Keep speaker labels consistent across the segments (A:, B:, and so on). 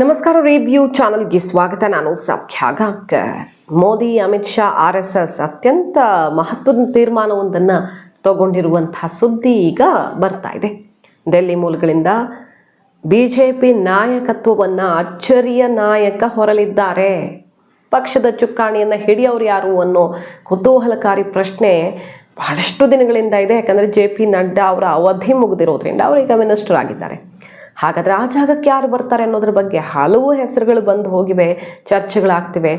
A: ನಮಸ್ಕಾರ ರಿವ್ಯೂ ಚಾನಲ್ಗೆ ಸ್ವಾಗತ. ನಾನು Soukhya Gaonkar Modi, Amit Shah, R S S ಅತ್ಯಂತ ಮಹತ್ವದ ತೀರ್ಮಾನವೊಂದನ್ನು ತಗೊಂಡಿರುವಂತಹ ಸುದ್ದಿ ಈಗ ಬರ್ತಾ ಇದೆ. ಡೆಲ್ಲಿ ಮೂಲಗಳಿಂದ ಬಿ ಜೆ ಪಿ ನಾಯಕತ್ವವನ್ನು ಅಚ್ಚರಿಯ ನಾಯಕ ಹೊರಲಿದ್ದಾರೆ. ಪಕ್ಷದ ಚುಕ್ಕಾಣಿಯನ್ನು ಹಿಡಿಯೋರು ಯಾರು ಅನ್ನೋ ಕುತೂಹಲಕಾರಿ ಪ್ರಶ್ನೆ ಬಹಳಷ್ಟು ದಿನಗಳಿಂದ ಇದೆ. ಯಾಕಂದರೆ ಜೆ ಪಿ ನಡ್ಡಾ ಅವರ ಅವಧಿ ಮುಗಿದಿರೋದ್ರಿಂದ ಅವರೀಗ ಮಿನಿಸ್ಟರ್ ಆಗಿದ್ದಾರೆ. ಹಾಗಾದರೆ ಆ ಜಾಗಕ್ಕೆ ಯಾರು ಬರ್ತಾರೆ ಅನ್ನೋದ್ರ ಬಗ್ಗೆ ಹಲವು ಹೆಸರುಗಳು ಬಂದು ಹೋಗಿವೆ, ಚರ್ಚೆಗಳಾಗ್ತಿವೆ.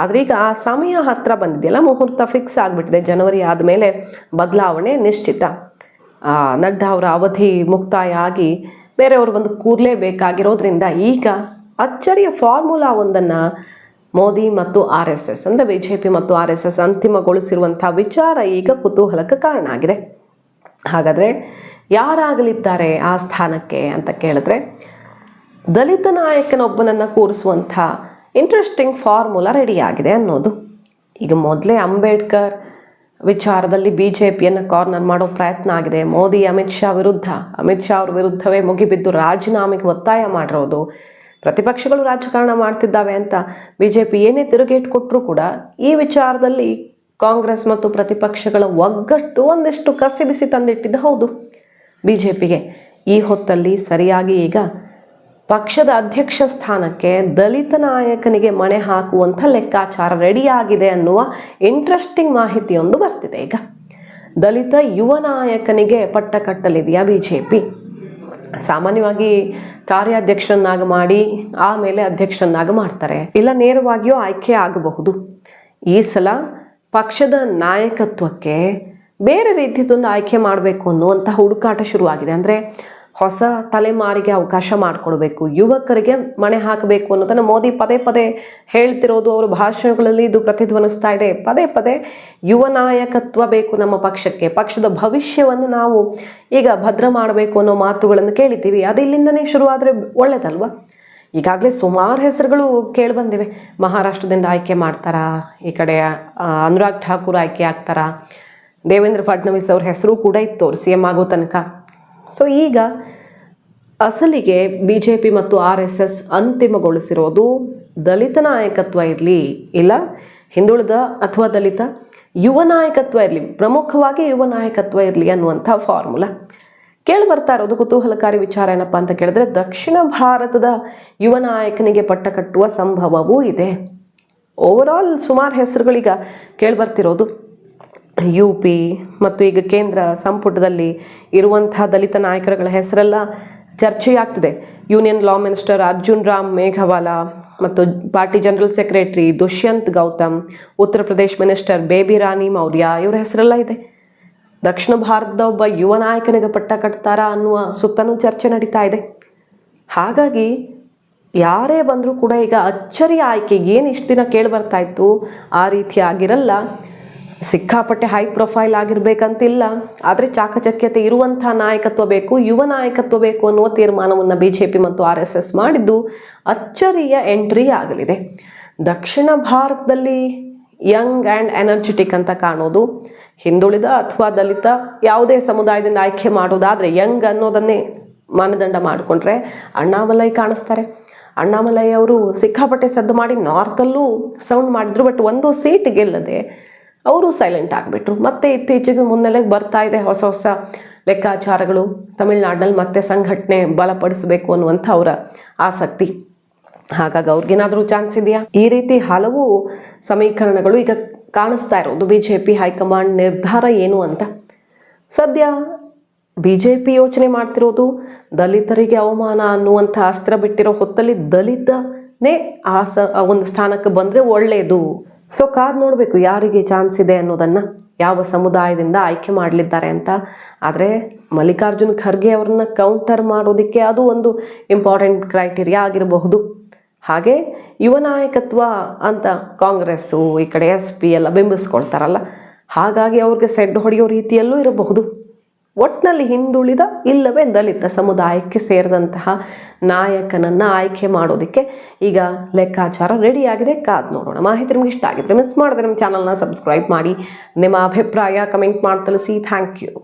A: ಆದರೆ ಈಗ ಆ ಸಮಯ ಹತ್ರ ಬಂದಿದೆಯಲ್ಲ, ಮುಹೂರ್ತ ಫಿಕ್ಸ್ ಆಗಿಬಿಟ್ಟಿದೆ, ಜನವರಿ ಆದಮೇಲೆ ಬದಲಾವಣೆ ನಿಶ್ಚಿತ. ನಡ್ಡಾ ಅವರ ಅವಧಿ ಮುಕ್ತಾಯ ಆಗಿ ಬೇರೆಯವರು ಬಂದು ಕೂರಲೇಬೇಕಾಗಿರೋದ್ರಿಂದ ಈಗ ಅಚ್ಚರಿಯ ಫಾರ್ಮುಲಾ ಒಂದನ್ನು ಮೋದಿ ಮತ್ತು ಆರ್ ಎಸ್ ಎಸ್ ಅಂದರೆ ಬಿ ಜೆ ಪಿ ಮತ್ತು ಆರ್ ಎಸ್ ಎಸ್ ಅಂತಿಮಗೊಳಿಸಿರುವಂಥ ವಿಚಾರ ಈಗ ಕುತೂಹಲಕ್ಕೆ ಕಾರಣ ಆಗಿದೆ. ಹಾಗಾದರೆ ಯಾರಾಗಲಿದ್ದಾರೆ ಆ ಸ್ಥಾನಕ್ಕೆ ಅಂತ ಕೇಳಿದ್ರೆ, ದಲಿತ ನಾಯಕನೊಬ್ಬನನ್ನು ಕೂರಿಸುವಂಥ ಇಂಟ್ರೆಸ್ಟಿಂಗ್ ಫಾರ್ಮುಲಾ ರೆಡಿಯಾಗಿದೆ ಅನ್ನೋದು. ಈಗ ಮೊದಲೇ ಅಂಬೇಡ್ಕರ್ ವಿಚಾರದಲ್ಲಿ ಬಿ ಜೆ ಪಿಯನ್ನು ಕಾರ್ನರ್ ಮಾಡೋ ಪ್ರಯತ್ನ ಆಗಿದೆ. ಮೋದಿ, ಅಮಿತ್ ಶಾ ವಿರುದ್ಧ, ಅಮಿತ್ ಶಾ ಅವ್ರ ವಿರುದ್ಧವೇ ಮುಗಿಬಿದ್ದು ರಾಜೀನಾಮೆಗೆ ಒತ್ತಾಯ ಮಾಡಿರೋದು. ಪ್ರತಿಪಕ್ಷಗಳು ರಾಜಕಾರಣ ಮಾಡ್ತಿದ್ದಾವೆ ಅಂತ ಬಿ ಜೆ ಪಿ ಏನೇ ತಿರುಗೇಟು ಕೊಟ್ಟರೂ ಕೂಡ ಈ ವಿಚಾರದಲ್ಲಿ ಕಾಂಗ್ರೆಸ್ ಮತ್ತು ಪ್ರತಿಪಕ್ಷಗಳ ಒಗ್ಗಟ್ಟು ಒಂದಿಷ್ಟು ಕಸಿಬಿಸಿ ತಂದಿಟ್ಟಿದ್ದು ಹೌದು. ಬಿ ಜೆ ಪಿಗೆ ಈ ಹೊತ್ತಲ್ಲಿ ಸರಿಯಾಗಿ ಈಗ ಪಕ್ಷದ ಅಧ್ಯಕ್ಷ ಸ್ಥಾನಕ್ಕೆ ದಲಿತ ನಾಯಕನಿಗೆ ಮಣೆ ಹಾಕುವಂಥ ಲೆಕ್ಕಾಚಾರ ರೆಡಿಯಾಗಿದೆ ಅನ್ನುವ ಇಂಟ್ರೆಸ್ಟಿಂಗ್ ಮಾಹಿತಿಯೊಂದು ಬರ್ತಿದೆ ಈಗ. ದಲಿತ ಯುವ ನಾಯಕನಿಗೆ ಪಟ್ಟ ಕಟ್ಟಲಿದೆಯಾ ಬಿ ಜೆ ಪಿ ಸಾಮಾನ್ಯವಾಗಿ ಕಾರ್ಯಾಧ್ಯಕ್ಷರನ್ನಾಗಿ ಮಾಡಿ ಆಮೇಲೆ ಅಧ್ಯಕ್ಷರನ್ನಾಗಿ ಮಾಡ್ತಾರೆ. ಇಲ್ಲ, ನೇರವಾಗಿಯೂ ಆಯ್ಕೆ ಆಗಬಹುದು. ಈ ಸಲ ಪಕ್ಷದ ನಾಯಕತ್ವಕ್ಕೆ ಬೇರೆ ರೀತಿಯದೊಂದು ಆಯ್ಕೆ ಮಾಡಬೇಕು ಅನ್ನುವಂಥ ಹುಡುಕಾಟ ಶುರುವಾಗಿದೆ. ಅಂದರೆ ಹೊಸ ತಲೆಮಾರಿಗೆ ಅವಕಾಶ ಮಾಡಿಕೊಡ್ಬೇಕು, ಯುವಕರಿಗೆ ಮಣೆ ಹಾಕಬೇಕು ಅನ್ನೋದನ್ನು ಮೋದಿ ಪದೇ ಪದೇ ಹೇಳ್ತಿರೋದು ಅವರ ಭಾಷಣಗಳಲ್ಲಿ ಇದು ಪ್ರತಿಧ್ವನಿಸ್ತಾ ಇದೆ. ಪದೇ ಪದೇ ಯುವ ನಾಯಕತ್ವ ಬೇಕು ನಮ್ಮ ಪಕ್ಷಕ್ಕೆ, ಪಕ್ಷದ ಭವಿಷ್ಯವನ್ನು ನಾವು ಈಗ ಭದ್ರ ಮಾಡಬೇಕು ಅನ್ನೋ ಮಾತುಗಳನ್ನು ಕೇಳಿದ್ದೀವಿ. ಅದು ಇಲ್ಲಿಂದನೇ ಶುರುವಾದರೆ ಒಳ್ಳೇದಲ್ವಾ? ಈಗಾಗಲೇ ಸುಮಾರು ಹೆಸರುಗಳು ಕೇಳಿಬಂದಿವೆ. ಮಹಾರಾಷ್ಟ್ರದಿಂದ ಆಯ್ಕೆ ಮಾಡ್ತಾರಾ? ಈ ಕಡೆ ಅನುರಾಗ್ ಠಾಕೂರ್ ಆಯ್ಕೆ ಆಗ್ತಾರಾ? ದೇವೇಂದ್ರ ಫಡ್ನವೀಸ್ ಅವ್ರ ಹೆಸರು ಕೂಡ ಇತ್ತು, ಅವ್ರು ಸಿ ಎಂ ಆಗೋ ತನಕ. ಸೊ ಈಗ ಅಸಲಿಗೆ ಬಿ ಜೆ ಪಿ ಮತ್ತು ಆರ್ ಎಸ್ ಎಸ್ ಅಂತಿಮಗೊಳಿಸಿರೋದು ದಲಿತ ನಾಯಕತ್ವ ಇರಲಿ ಇಲ್ಲ ಹಿಂದುಳಿದ ಅಥವಾ ದಲಿತ ಯುವ ನಾಯಕತ್ವ ಇರಲಿ, ಪ್ರಮುಖವಾಗಿ ಯುವ ನಾಯಕತ್ವ ಇರಲಿ ಅನ್ನುವಂಥ ಫಾರ್ಮುಲಾ ಕೇಳಿ ಬರ್ತಾ ಇರೋದು ಕುತೂಹಲಕಾರಿ ವಿಚಾರ ಏನಪ್ಪ ಅಂತ ಕೇಳಿದ್ರೆ ದಕ್ಷಿಣ ಭಾರತದ ಯುವ ನಾಯಕನಿಗೆ ಪಟ್ಟ ಕಟ್ಟುವ ಸಂಭವವೂ ಇದೆ. ಓವರಾಲ್ ಸುಮಾರು ಹೆಸರುಗಳೀಗ ಕೇಳಿಬರ್ತಿರೋದು ಯು ಪಿ ಮತ್ತು ಈಗ ಕೇಂದ್ರ ಸಂಪುಟದಲ್ಲಿ ಇರುವಂತಹ ದಲಿತ ನಾಯಕರುಗಳ ಹೆಸರೆಲ್ಲ ಚರ್ಚೆಯಾಗ್ತಿದೆ. Union law minister Arjun Ram Meghwal ಮತ್ತು party general secretary Dushyant Gautam Uttar Pradesh minister Baby Rani Maurya ಇವರ ಹೆಸರೆಲ್ಲ ಇದೆ. ದಕ್ಷಿಣ ಭಾರತದ ಒಬ್ಬ ಯುವ ನಾಯಕನಿಗೆ ಪಟ್ಟ ಕಟ್ತಾರಾ ಅನ್ನುವ ಸುತ್ತಲೂ ಚರ್ಚೆ ನಡೀತಾ ಇದೆ. ಹಾಗಾಗಿ ಯಾರೇ ಬಂದರೂ ಕೂಡ ಈಗ ಅಚ್ಚರಿ ಆಯ್ಕೆ ಏನು ಇಷ್ಟು ದಿನ ಕೇಳಿ ಬರ್ತಾ ಇತ್ತು, ಆ ರೀತಿ ಆಗಿರಲ್ಲ. ಸಿಕ್ಕಾಪಟ್ಟೆ ಹೈ ಪ್ರೊಫೈಲ್ ಆಗಿರ್ಬೇಕಂತಿಲ್ಲ, ಆದರೆ ಚಾಕಚಕ್ಯತೆ ಇರುವಂತಹ ನಾಯಕತ್ವ ಬೇಕು, ಯುವ ನಾಯಕತ್ವ ಬೇಕು ಅನ್ನುವ ತೀರ್ಮಾನವನ್ನು ಬಿ ಜೆ ಪಿ ಮತ್ತು ಆರ್ ಎಸ್ ಎಸ್ ಮಾಡಿದ್ದು ಅಚ್ಚರಿಯ ಎಂಟ್ರಿ ಆಗಲಿದೆ. ದಕ್ಷಿಣ ಭಾರತದಲ್ಲಿ ಯಂಗ್ ಆ್ಯಂಡ್ ಎನರ್ಜೆಟಿಕ್ ಅಂತ ಕಾಣೋದು, ಹಿಂದುಳಿದ ಅಥವಾ ದಲಿತ ಯಾವುದೇ ಸಮುದಾಯದಿಂದ ಆಯ್ಕೆ ಮಾಡೋದಾದರೆ ಯಂಗ್ ಅನ್ನೋದನ್ನೇ ಮಾನದಂಡ ಮಾಡಿಕೊಂಡ್ರೆ ಅಣ್ಣಾಮಲೈ ಕಾಣಿಸ್ತಾರೆ. ಅಣ್ಣಾಮಲೈ ಅವರು ಸಿಕ್ಕಾಪಟ್ಟೆ ಸದ್ದು ಮಾಡಿ ನಾರ್ತಲ್ಲೂ ಸೌಂಡ್ ಮಾಡಿದ್ರು ಬಟ್ ಒಂದು ಸೀಟ್ ಗೆಲ್ಲದೆ ಅವರು ಸೈಲೆಂಟ್ ಆಗಿಬಿಟ್ರು. ಮತ್ತೆ ಇತ್ತೀಚೆಗೆ ಮುನ್ನೆಲೆಗೆ ಬರ್ತಾ ಇದೆ ಹೊಸ ಹೊಸ ಲೆಕ್ಕಾಚಾರಗಳು. ತಮಿಳ್ನಾಡಿನಲ್ಲಿ ಮತ್ತೆ ಸಂಘಟನೆ ಬಲಪಡಿಸಬೇಕು ಅನ್ನುವಂಥ ಅವರ ಆಸಕ್ತಿ. ಹಾಗಾಗಿ ಅವ್ರಿಗೇನಾದರೂ ಚಾನ್ಸ್ ಇದೆಯಾ? ಈ ರೀತಿ ಹಲವು ಸಮೀಕರಣಗಳು ಈಗ ಕಾಣಿಸ್ತಾ ಇರೋದು. ಬಿ ಜೆ ಪಿ ಹೈಕಮಾಂಡ್ ನಿರ್ಧಾರ ಏನು ಅಂತ. ಸದ್ಯ ಬಿ ಜೆ ಪಿ ಯೋಚನೆ ಮಾಡ್ತಿರೋದು ದಲಿತರಿಗೆ ಅವಮಾನ ಅನ್ನುವಂಥ ಅಸ್ತ್ರ ಬಿಟ್ಟಿರೋ ಹೊತ್ತಲ್ಲಿ ದಲಿತನೇ ಆ ಸ ಒಂದು ಸ್ಥಾನಕ್ಕೆ ಬಂದರೆ ಒಳ್ಳೆಯದು ಸೊ ಕಾದ್ ನೋಡಬೇಕು ಯಾರಿಗೆ ಚಾನ್ಸ್ ಇದೆ ಅನ್ನೋದನ್ನು ಯಾವ ಸಮುದಾಯದಿಂದ ಆಯ್ಕೆ ಮಾಡಲಿದ್ದಾರೆ ಅಂತ. ಆದರೆ ಮಲ್ಲಿಕಾರ್ಜುನ್ ಖರ್ಗೆ ಅವ್ರನ್ನ ಕೌಂಟರ್ ಮಾಡೋದಕ್ಕೆ ಅದು ಒಂದು ಇಂಪಾರ್ಟೆಂಟ್ ಕ್ರೈಟೀರಿಯಾ ಆಗಿರಬಹುದು. ಹಾಗೆ ಯುವ ನಾಯಕತ್ವ ಅಂತ ಕಾಂಗ್ರೆಸ್ಸು, ಈ ಕಡೆ ಎಸ್ ಪಿ ಎಲ್ಲ ಬಿಂಬಿಸ್ಕೊಳ್ತಾರಲ್ಲ, ಹಾಗಾಗಿ ಅವ್ರಿಗೆ ಸೆಡ್ ಹೊಡೆಯೋ ರೀತಿಯಲ್ಲೂ ಇರಬಹುದು. ಒಟ್ಟಿನಲ್ಲಿ ಹಿಂದುಳಿದ ಇಲ್ಲವೇ ದಲಿತ ಸಮುದಾಯಕ್ಕೆ ಸೇರಿದಂತಹ ನಾಯಕನನ್ನು ಆಯ್ಕೆ ಮಾಡೋದಕ್ಕೆ ಈಗ ಲೆಕ್ಕಾಚಾರ ರೆಡಿಯಾಗಿದೆ. ಕಾದ್ ನೋಡೋಣ. ಮಾಹಿತಿ ನಿಮ್ಗೆ ಇಷ್ಟ ಆಗಿದ್ರೆ ಮಿಸ್ ಮಾಡಿದ್ರೆ ನಮ್ಮ ಚಾನಲ್ನ ಸಬ್ಸ್ಕ್ರೈಬ್ ಮಾಡಿ. ನಿಮ್ಮ ಅಭಿಪ್ರಾಯ ಕಮೆಂಟ್ ಮಾಡಿ ತಿಳಿಸಿ ಥ್ಯಾಂಕ್ ಯು